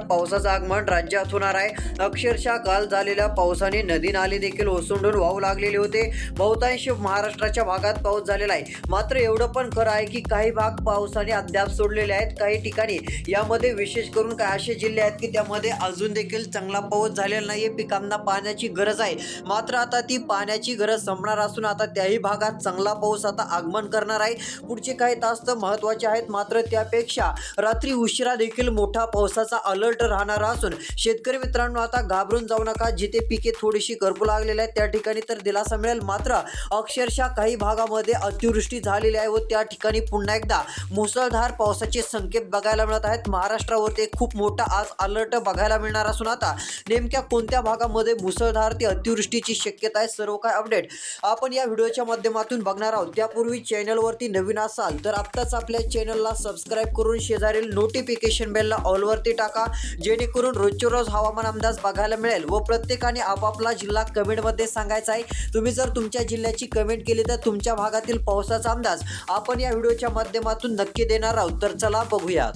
पावसाचं आगमन राज्यात होणार आहे. अक्षरशः काल झालेल्या पावसाने नदी नाले देखील ओसंडून वाहू लागलेले होते. बहुतांश महाराष्ट्राच्या भागात पाऊस झालेला आहे. मात्र एवढं पण खरं आहे की काही भाग पावसाने अद्याप सोडलेले आहेत. काही ठिकाणी यामध्ये विशेष करून काही असे जिल्हे आहेत की त्यामध्ये अजून देखील चांगला पाऊस झालेला नाहीये. पिकांना पाण्याची गरज आहे. मात्र आता ती पाण्याची गरज संपणार असून आता त्याही भागात चांगला पाऊस आता आगमन करणार आहे. पुढचे काही तास तर महत्त्वाचे आहेत. मात्र त्यापेक्षा रात्री उशिरा देखील मोठा पावसाचा अलर्ट राहणार असून शेतकरी मित्रांनो आता घाबरून जाऊ नका. जिथे पिके थोडीशी करपू लागलेली आहेत त्या ठिकाणी तर दिलासा मिळेल. मात्र अक्षरशः काही भागामध्ये अतिवृष्टी झालेली आहे व त्या ठिकाणी पुन्हा एकदा मुसळधार पावसाचे संकेत बघायला मिळत आहेत. महाराष्ट्रावरती खूप मोठा आज अलर्ट बघायला मिळणार असून आता नेमक्या कोणत्या भागामध्ये मुसळधार ते अतिवृष्टीची शक्यता आहे सर्व काय अपडेट आपण या व्हिडिओच्या माध्यमातून बघणार आहोत. त्यापूर्वी चॅनलवरती नवीन असाल तर आत्ताच आपल्या चॅनलला सबस्क्राईब करून शेजारील नोटिफिकेशन बेलला ऑलवरती टाका. जेणेकरून रोजचे रोज हवामान अंदाज बघायला मिळेल व प्रत्येकाने आपापला जिल्हा कमेंटमध्ये सांगायचा आहे. तुम्ही जर तुमच्या जिल्ह्याची कमेंट केली तर तुमच्या भागातील पावसाचा अंदाज आपण या व्हिडिओच्या माध्यमातून नक्की देणार आहोत. तर चला बघूयात.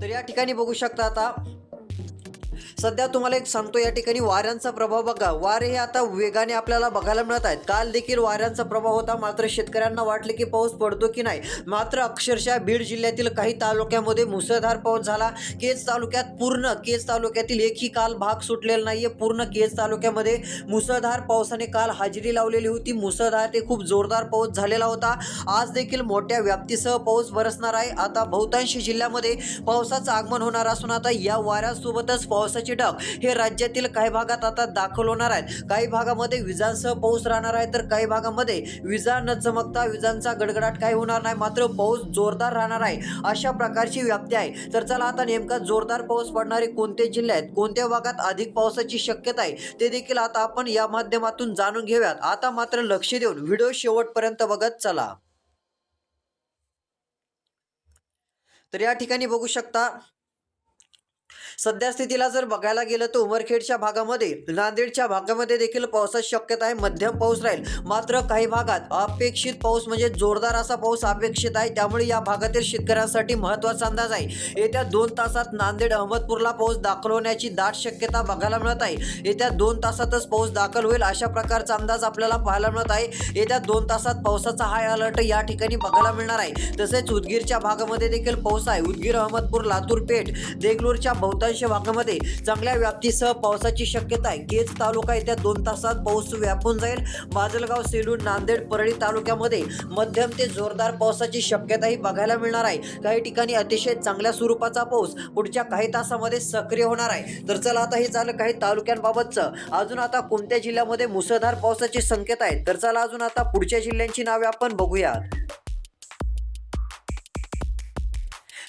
तर या ठिकाणी बघू शकता आता सध्या तुम्हाला एक सांगतो या ठिकाणी वाऱ्यांचा प्रभाव बघा. वारे हे आता वेगाने आपल्याला बघायला मिळत आहेत. काल देखील वाऱ्यांचा प्रभाव होता. मात्र शेतकऱ्यांना वाटले की पाऊस पडतो की नाही. मात्र अक्षरशः बीड जिल्ह्यातील काही तालुक्यामध्ये मुसळधार पाऊस झाला. केज तालुक्यात पूर्ण केज तालुक्यातील एकही काल भाग सुटलेला नाहीये. पूर्ण केज तालुक्यामध्ये मुसळधार पावसाने काल हजेरी लावलेली होती. मुसळधार ते खूप जोरदार पाऊस झालेला होता. आज देखील मोठ्या व्याप्तीसह पाऊस बरसणार आहे. आता बहुतांश जिल्ह्यामध्ये पावसाचं आगमन होणार असून आता या वाऱ्यासोबतच पावसाची ढग हे राज्यातील काही भागात आता दाखल होणार आहेत. काही भागामध्ये विजांसह पाऊस राहणार आहे तर काही भागामध्ये विजा न चमकता विजांचा गडगडाट काही होणार नाही मात्र पाऊस जोरदार राहणार आहे. अशा प्रकारची व्याप्ती आहे. तर चला आता नेमका जोरदार पाऊस पडणारे कोणते जिल्हे आहेत? कोणत्या भागात अधिक पावसाची शक्यता आहे? ते देखील आता आपण या माध्यमातून जाणून घेऊयात. आता मात्र लक्ष देऊन व्हिडिओ शेवटपर्यंत बघत चला. तर या ठिकाणी बघू शकता सध्यास्थितीला जर बघायला गेलं तर उमरखेडच्या भागामध्ये नांदेडच्या भागामध्ये देखील पावसाची शक्यता आहे. मध्यम पाऊस राहील. मात्र काही भागात अपेक्षित पाऊस म्हणजे जोरदार असा पाऊस अपेक्षित आहे. त्यामुळे या भागातील शेतकऱ्यांसाठी महत्त्वाचा अंदाज आहे. येत्या दोन तासात नांदेड अहमदपूरला पाऊस दाखल होण्याची दाट शक्यता बघायला मिळत आहे. येत्या दोन तासातच पाऊस दाखल होईल अशा प्रकारचा अंदाज आपल्याला पाहायला मिळत आहे. येत्या दोन तासात पावसाचा हाय अलर्ट या ठिकाणी बघायला मिळणार आहे. तसेच उदगीरच्या भागामध्ये देखील पाऊस आहे. उदगीर अहमदपूर लातूर पेठ देगलूरच्या बहुतांश भागामध्ये चांगल्या व्याप्तीसह पावसाची शक्यता आहे. केज तालुका येत्या दोन तासात पाऊस व्यापून जाईल. माजलगाव सेलू नांदेड परळी तालुक्यामध्ये मध्यम ते जोरदार पावसाची शक्यताही बघायला मिळणार आहे. काही ठिकाणी अतिशय चांगल्या स्वरूपाचा पाऊस पुढच्या काही तासामध्ये सक्रिय होणार आहे. तर चला आता हे झालं काही तालुक्यांबाबतचं. अजून आता कोणत्या जिल्ह्यामध्ये मुसळधार पावसाची संकेत आहेत? तर चला अजून आता पुढच्या जिल्ह्यांची नावे आपण बघूयात.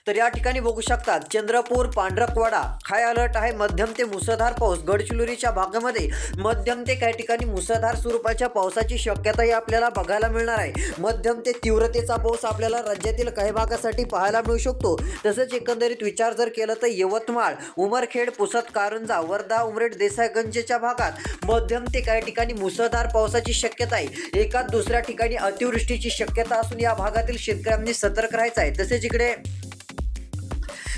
तर या ठिकाणी बघू शकतात चंद्रपूर पांढरकवाडा हाय अलर्ट आहे. मध्यम ते मुसळधार पाऊस. गडचिरोलीच्या भागामध्ये मध्यम ते काही ठिकाणी मुसळधार स्वरूपाच्या पावसाची शक्यताही आपल्याला बघायला मिळणार आहे. मध्यम ते तीव्रतेचा पाऊस आपल्याला राज्यातील काही भागासाठी पाहायला मिळू शकतो. तसंच एकंदरीत विचार जर केला तर यवतमाळ उमरखेड पुसद कारंजा वर्धा उमरेड देसाईगंजच्या भागात मध्यम ते काही ठिकाणी मुसळधार पावसाची शक्यता आहे. एकाच दुसऱ्या ठिकाणी अतिवृष्टीची शक्यता असून या भागातील शेतकऱ्यांनी सतर्क राहायचं आहे. तसेच इकडे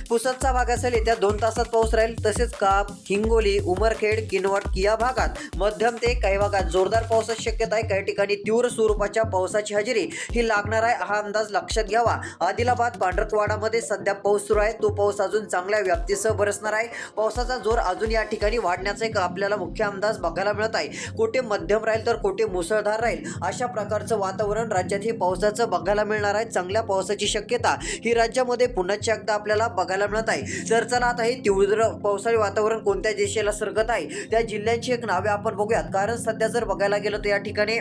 पुसदचा भाग असेल येत्या दोन तासात पाऊस राहील. तसेच काप हिंगोली उमरखेड किनवट या भागात मध्यम ते काही भागात जोरदार पावसाची शक्यता आहे. काही ठिकाणी तीव्र स्वरूपाच्या पावसाची हजेरी ही लागणार आहे. हा अंदाज लक्षात घ्यावा. आदिलाबाद पांढरकवाडामध्ये सध्या पाऊस सुरू आहे. तो पाऊस अजून चांगल्या व्याप्तीसह बरसणार आहे. पावसाचा जोर अजून या ठिकाणी वाढण्याचा एक आपल्याला मुख्य अंदाज बघायला मिळत आहे. कुठे मध्यम राहील तर कुठे मुसळधार राहील अशा प्रकारचं वातावरण राज्यात हे पावसाचं बघायला मिळणार आहे. चांगल्या पावसाची शक्यता ही राज्यामध्ये पुन्हा एकदा आपल्याला बघायला मिळत आहे. तर चला आता हे तीव्र पावसाळी वातावरण कोणत्या दिशेला सरकत आहे? त्या जिल्ह्यांची एक नावे आपण बघूयात. कारण सध्या जर बघायला गेलं तर या ठिकाणी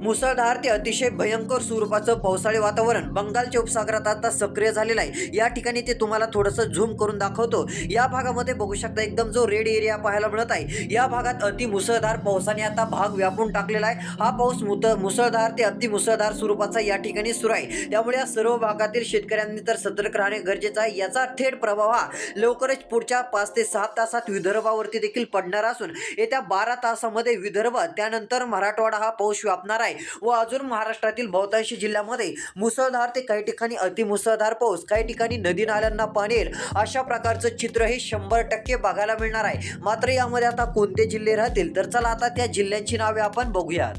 मुसळधार ते अतिशय भयंकर स्वरूपाचं पावसाळी वातावरण बंगालच्या उपसागरात आता सक्रिय झालेलं आहे. या ठिकाणी ते तुम्हाला थोडंसं झूम करून दाखवतो. या भागामध्ये बघू शकता एकदम जो रेड एरिया पाहायला मिळत आहे या भागात अति मुसळधार पावसाने आता भाग व्यापून टाकलेला आहे. हा पाऊस मुत मुसळधार ते अति मुसळधार स्वरूपाचा या ठिकाणी सुरू आहे. त्यामुळे या सर्व भागातील शेतकऱ्यांनी तर सतर्क राहणे गरजेचं आहे. याचा थेट प्रभाव हा लवकरच पुढच्या पाच ते सात तासात विदर्भावरती देखील पडणार असून येत्या बारा तासामध्ये विदर्भ त्यानंतर मराठवाडा हा पाऊस व्यापणार आहे व अजून महाराष्ट्रातील बहुतांशी जिल्ह्यामध्ये मुसळधार ते काही ठिकाणी अतिमुसळधार पाऊस काही ठिकाणी नदी नाल्यांना पाणी येईल. अशा प्रकारचं चित्र हे शंभर टक्के बघायला मिळणार आहे. मात्र यामध्ये आता कोणते जिल्हे राहतील? तर चला आता त्या जिल्ह्यांची नावे आपण बघूयात.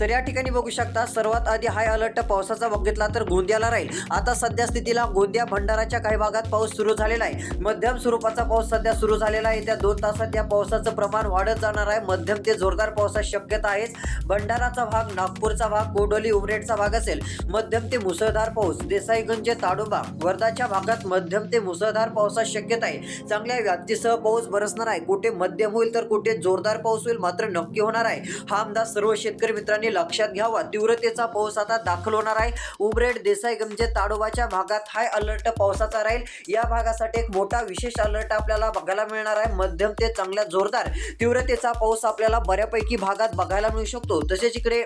तर या ठिकाणी बघू शकता सर्वात आधी हाय अलर्ट पावसाचा बघितला तर गोंदियाला राहील. आता सध्या स्थितीला गोंदिया भंडाराच्या काही भागात पाऊस सुरू झालेला आहे. मध्यम स्वरूपाचा पाऊस सध्या सुरू झालेला आहे. त्या दोन तासात या पावसाचं प्रमाण वाढत जाणार आहे. मध्यम ते जोरदार पावसाची शक्यता आहेच. भंडाराचा भाग नागपूरचा भाग कोडोली उमरेडचा भाग असेल मध्यम ते मुसळधार पाऊस. देसाईगंज ताडोबा वर्धाच्या भागात मध्यम ते मुसळधार पावसाची शक्यता आहे. चांगल्या व्याप्तीसह पाऊस बरसणार आहे. कुठे मध्यम होईल तर कुठे जोरदार पाऊस होईल मात्र नक्की होणार आहे. हा अंदाज सर्व शेतकरी मित्रांनी लक्षात घ्यावा. तीव्रतेचा पाऊस आता दाखल होणार आहे. उमरेड देसाईगंज ताडोबाच्या भागात हाय अलर्ट पावसाचा राहील. या भागासाठी एक मोठा विशेष अलर्ट आपल्याला बघायला मिळणार आहे. मध्यम ते चांगल्या जोरदार तीव्रतेचा पाऊस आपल्याला बऱ्यापैकी भागात बघायला मिळू शकतो. तसेच इकडे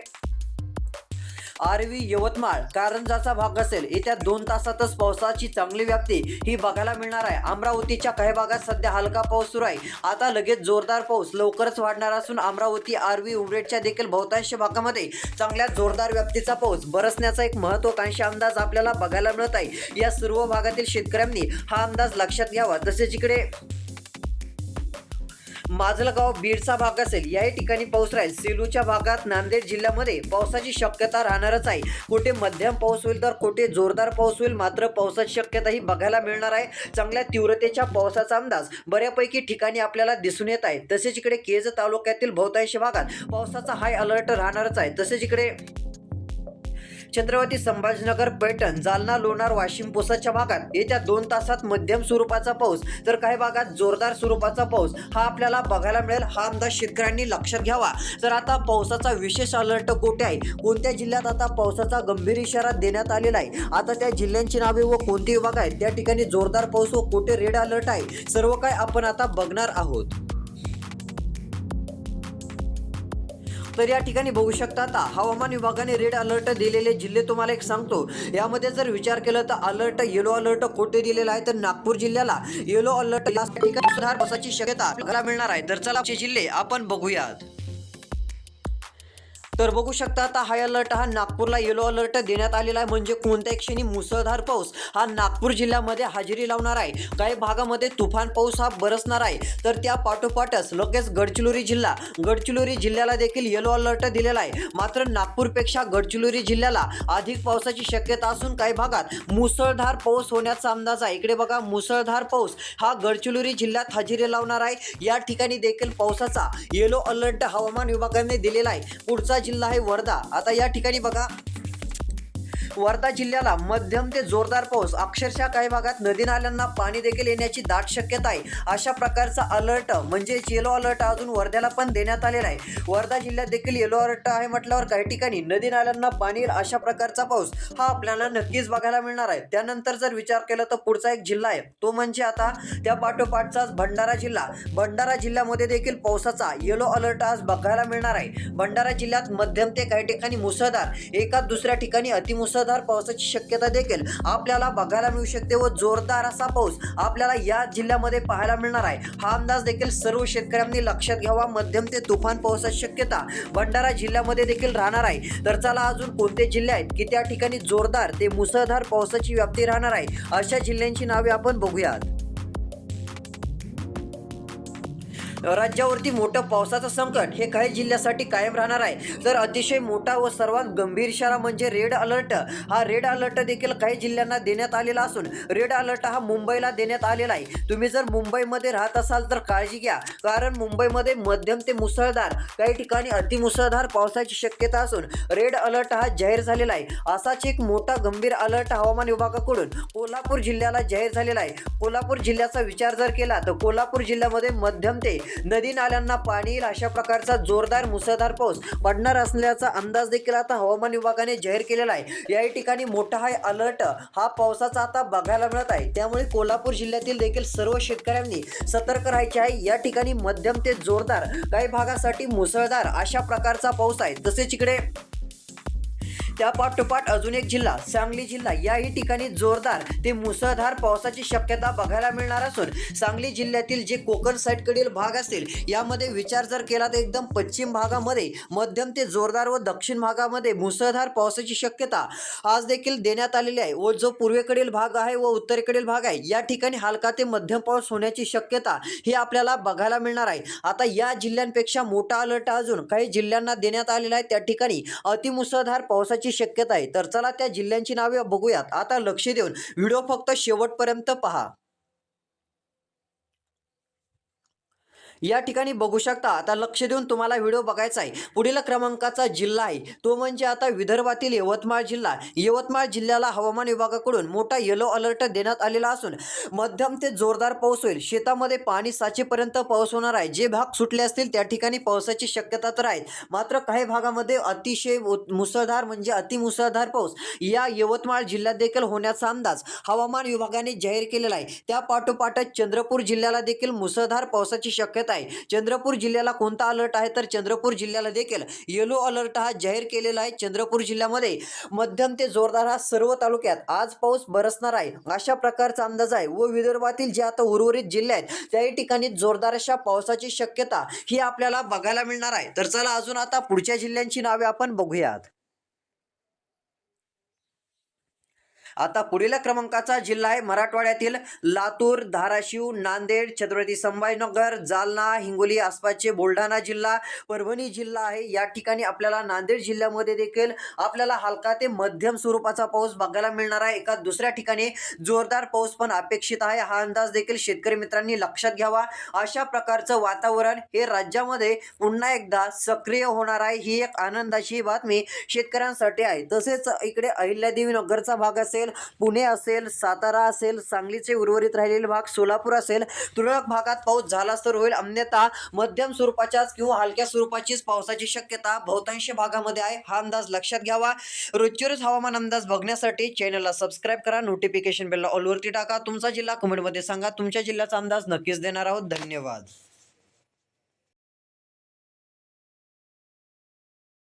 आरवी यवतमाळ. कारंजाचा भाग असेल. येत्या दोन तासातच पावसाची चांगली व्याप्ती ही बघायला मिळणार आहे. अमरावतीच्या काही भागात सध्या हलका पाऊस सुरू आहे. आता लगेच जोरदार पाऊस लवकरच वाढणार असून अमरावती आरवी उमरेडच्या देखील बहुतांश भागामध्ये चांगल्या जोरदार व्याप्तीचा पाऊस बरसण्याचा एक महत्वाकांक्षी अंदाज आपल्याला बघायला मिळत आहे. या सर्व भागातील शेतकऱ्यांनी हा अंदाज लक्षात घ्यावा. तसेच इकडे माजलगाव बीडचा भाग असेल. याही ठिकाणी पाऊस राहील. सेलूच्या भागात नांदेड जिल्ह्यामध्ये पावसाची शक्यता राहणारच आहे. कुठे मध्यम पाऊस होईल तर कुठे जोरदार पाऊस होईल. मात्र पावसाची शक्यता ही बघायला मिळणार आहे. चांगल्या तीव्रतेच्या पावसाचा अंदाज बऱ्यापैकी ठिकाणी आपल्याला दिसून येत आहे. तसेच इकडे केज तालुक्यातील बहुतांश भागात पावसाचा हाय अलर्ट राहणारच आहे. तसेच इकडे छत्रपती संभाजीनगर पैठण जालना लोणार वाशिम पुसाच्या भागात येत्या दोन तासात मध्यम स्वरूपाचा पाऊस तर काही भागात जोरदार स्वरूपाचा पाऊस. हा आपल्याला बघायला मिळेल. हा अंदाज शेतकऱ्यांनी लक्षात घ्यावा. तर आता पावसाचा विशेष अलर्ट कोठे आहे? कोणत्या जिल्ह्यात आता पावसाचा गंभीर इशारा देण्यात आलेला आहे? आता त्या जिल्ह्यांची नावे व कोणते विभाग आहेत? त्या ठिकाणी जोरदार पाऊस व कोठे रेड अलर्ट आहे? सर्व काय आपण आता बघणार आहोत. तर या ठिकाणी बघू शकता आता हवामान विभागाने रेड अलर्ट दिलेले जिल्हे तुम्हाला एक सांगतो. यामध्ये जर विचार केला तर अलर्ट येलो अलर्ट कोठे दिलेला आहे? तर नागपूर जिल्ह्याला येलो अलर्ट या ठिकाणी सुधार बसायची शक्यता आपल्याला मिळणार आहे. तर चला जिल्हे आपण बघूयात. तर बघू शकता आता हाय अलर्ट हा नागपूरला येलो अलर्ट देण्यात आलेला आहे. म्हणजे कोणत्या क्षणी मुसळधार पाऊस हा नागपूर जिल्ह्यामध्ये हजेरी लावणार आहे. काही भागामध्ये तुफान पाऊस हा बरसणार आहे. तर त्या पाठोपाठच लगेच गडचिरोली जिल्हा गडचिरोली जिल्ह्याला देखील येलो अलर्ट दिलेला आहे. मात्र नागपूरपेक्षा गडचिरोली जिल्ह्याला अधिक पावसाची शक्यता असून काही भागात मुसळधार पाऊस होण्याचा अंदाज आहे. इकडे बघा मुसळधार पाऊस हा गडचिरोली जिल्ह्यात हजेरी लावणार आहे. या ठिकाणी देखील पावसाचा येलो अलर्ट हवामान विभागाने दिलेला आहे. पुढचा जिल्हा आहे वर्धा. आता या ठिकाणी बघा वर्धा जिल्ह्याला मध्यम ते जोरदार पाऊस. अक्षरशः काही भागात नदी नाल्यांना पाणी देखील येण्याची दाट शक्यता आहे. अशा प्रकारचा अलर्ट म्हणजे येलो अलर्ट अजून वर्ध्याला पण देण्यात आलेला आहे. वर्धा जिल्ह्यात देखील येलो अलर्ट आहे म्हटल्यावर काही ठिकाणी नदी नाल्यांना पाणी येईल अशा प्रकारचा पाऊस हा आपल्याला नक्कीच बघायला मिळणार आहे. त्यानंतर जर विचार केला तर पुढचा एक जिल्हा आहे. तो म्हणजे आता त्या पाठोपाठचाच भंडारा जिल्हा. भंडारा जिल्ह्यामध्ये देखील पावसाचा येलो अलर्ट आज बघायला मिळणार आहे. भंडारा जिल्ह्यात मध्यम ते काही ठिकाणी मुसळधार एका दुसऱ्या ठिकाणी मुसळधार पावसाची शक्यता देखील आपल्याला बघायला मिळू शकते व जोरदार असा पाऊस आपल्याला या जिल्ह्यामध्ये पाहायला मिळणार आहे. हा अंदाज देखील सर्व शेतकऱ्यांनी लक्षात घ्यावा. मध्यम ते तुफान पावसाची शक्यता भंडारा जिल्ह्यामध्ये देखील राहणार आहे. तर चला अजून कोणते जिल्हे आहेत? की त्या ठिकाणी जोरदार ते मुसळधार पावसाची व्याप्ती राहणार आहे? अशा जिल्ह्यांची नावे आपण बघूयात. राज्यावरती मोठं पावसाचं संकट हे काही जिल्ह्यासाठी कायम राहणार आहे. तर अतिशय मोठा व सर्वात गंभीर इशारा म्हणजे रेड अलर्ट. हा रेड अलर्ट देखील काही जिल्ह्यांना देण्यात आलेला असून रेड अलर्ट हा मुंबईला देण्यात आलेला आहे. तुम्ही जर मुंबईमध्ये राहत असाल तर काळजी घ्या. कारण मुंबईमध्ये मध्यम ते मुसळधार काही ठिकाणी अतिमुसळधार पावसाची शक्यता असून रेड अलर्ट हा जाहीर झालेला आहे. असाच एक मोठा गंभीर अलर्ट हवामान विभागाकडून कोल्हापूर जिल्ह्याला जाहीर झालेला आहे. कोल्हापूर जिल्ह्याचा विचार जर केला तर कोल्हापूर जिल्ह्यामध्ये मध्यम ते नदी नाल्यांना पाणी येईल अशा प्रकारचा जोरदार मुसळधार पाऊस पडणार असल्याचा अंदाज देखील आता हवामान विभागाने जाहीर केलेला आहे. याही ठिकाणी मोठा हाय अलर्ट हा पावसाचा आता बघायला मिळत आहे. त्यामुळे कोल्हापूर जिल्ह्यातील देखील सर्व शेतकऱ्यांनी सतर्क राहायचे आहे. या ठिकाणी मध्यम ते जोरदार काही भागासाठी मुसळधार अशा प्रकारचा पाऊस आहे. तसेच इकडे त्या पाठोपाठ अजून एक जिल्हा सांगली जिल्हा. याही ठिकाणी जोरदार ते मुसळधार पावसाची शक्यता बघायला मिळणार असून सांगली जिल्ह्यातील जे कोकण साईडकडील भाग असतील यामध्ये विचार जर केला तर एकदम पश्चिम भागामध्ये मध्यम ते जोरदार व दक्षिण भागामध्ये मुसळधार पावसाची शक्यता आज देखील देण्यात आलेली आहे. व जो पूर्वेकडील भाग आहे व उत्तरेकडील भाग आहे या ठिकाणी हलका ते मध्यम पाऊस होण्याची शक्यता ही आपल्याला बघायला मिळणार आहे. आता या जिल्ह्यांपेक्षा मोठा अलर्ट अजून काही जिल्ह्यांना देण्यात आलेला आहे. त्या ठिकाणी अतिमुसळधार पावसाची शक्यता आहे. तर चला त्या जिल्ह्यांची नावे बघूयात. आता लक्ष देऊन. व्हिडिओ फक्त शेवटपर्यंत पहा. या ठिकाणी बघू शकता आता लक्ष देऊन तुम्हाला व्हिडिओ बघायचा आहे. पुढील क्रमांकाचा जिल्हा आहे. तो म्हणजे आता विदर्भातील यवतमाळ जिल्हा यवतमाळ जिल्ह्याला हवामान विभागाकडून मोठा येलो अलर्ट देण्यात आलेला असून मध्यम ते जोरदार पाऊस होईल. शेतामध्ये पाणी साचेपर्यंत पाऊस होणार आहे. जे भाग सुटले असतील त्या ठिकाणी पावसाची शक्यता तर आहे. मात्र काही भागामध्ये अतिशय मुसळधार म्हणजे अतिमुसळधार पाऊस. या यवतमाळ जिल्ह्यात देखील होण्याचा अंदाज हवामान विभागाने जाहीर केलेला आहे. त्या पाठोपाठच चंद्रपूर जिल्ह्याला देखील मुसळधार पावसाची शक्यता आहे. चंद्रपूर जिल्ह्याला कोणता अलर्ट आहे? तर चंद्रपूर जिल्ह्याला देखील येलो अलर्ट हा जाहीर केलेला आहे. चंद्रपूर जिल्ह्यामध्ये मध्यम ते जोरदार हा सर्व तालुक्यात आज पाऊस बरसणार आहे. अशा प्रकारचा अंदाज आहे. व विदर्भातील जे आता उर्वरित जिल्हे आहेत त्याही ठिकाणी जोरदार अशा पावसाची शक्यता ही आपल्याला बघायला मिळणार आहे. तर चला अजून आता पुढच्या जिल्ह्यांची नावे आपण बघूयात. आता पुढील क्रमांकाचा जिल्हा आहे मराठवाड्यातील लातूर धाराशिव नांदेड छत्रपती संभाजीनगर जालना हिंगोली आसपासचे बुलढाणा जिल्हा परभणी जिल्हा आहे. या ठिकाणी आपल्याला नांदेड जिल्ह्यामध्ये देखील आपल्याला हलका ते मध्यम स्वरूपाचा पाऊस बघायला मिळणार आहे. एका दुसऱ्या ठिकाणी जोरदार पाऊस पण अपेक्षित आहे. हा अंदाज देखील शेतकरी मित्रांनी लक्षात घ्यावा. अशा प्रकारचं वातावरण हे राज्यामध्ये पुन्हा एकदा सक्रिय होणार आहे. ही एक आनंदाची बातमी शेतकऱ्यांसाठी आहे. तसेच इकडे अहिल्यादेवी नगरचा भाग असेल पुणे असेल सातारा असेल सांगलीचे उर्वरित राहिलेले भाग सोलापूर असेल तुरळक भागात पाऊस झालाच तर होईल. अन्यथा मध्यम स्वरूपाच्याच किंवा हलक्या स्वरूपाचीच पावसाची शक्यता बहुतांश भागामध्ये आहे. हा अंदाज लक्षात घ्यावा. रोजच्या रोज हवामान अंदाज बघण्यासाठी चॅनलला सबस्क्राईब करा. नोटिफिकेशन बेलला ऑलवरती टाका. तुमचा जिल्हा कमेंटमध्ये सांगा. तुमच्या जिल्ह्याचा अंदाज नक्कीच देणार आहोत. धन्यवाद.